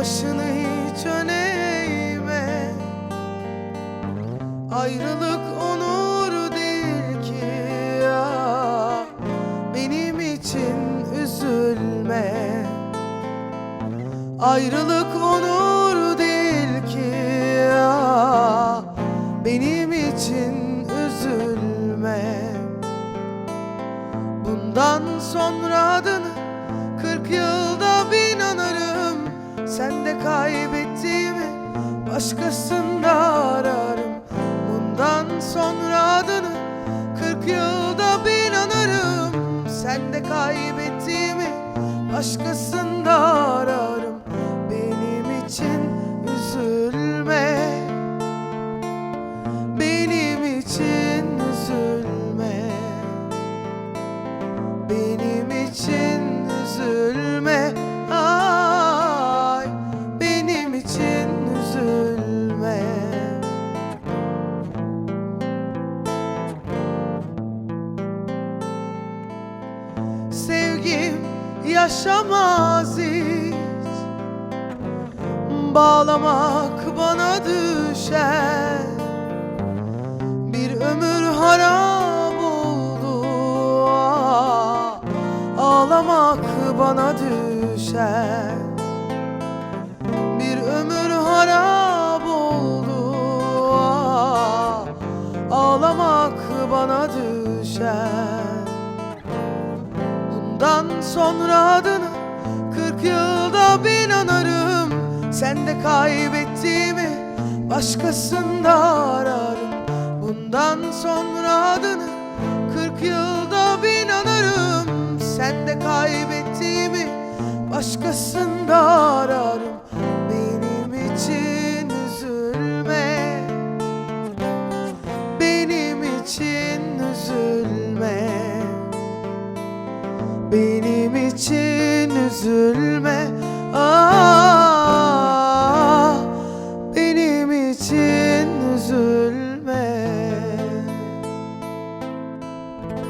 başını hiç öne eğme Ayrılık onur değil ki ya. Benim için üzülme. Ayrılık onur değil ki ya. Benim için üzülme. Bundan sonra adını Başkasında ararım. Bundan sonra adını Kırk yılda bin anarım Sen de kaybettiğimi Başkasında ararım. Benim için üzülme Yaşamaz hiç Bağlamak bana düşer. Bir ömür harap oldu. Ağlamak bana düşer. Bir ömür harap oldu. Ağlamak bana düşer Bundan sonra adını Kırk yılda bin anarım. Sen de kaybettiğimi Başkasında ararım. Bundan sonra adını Kırk yılda bin anarım. Sen de kaybettiğimi Başkasında Benim için üzülme. Ah benim için üzülme.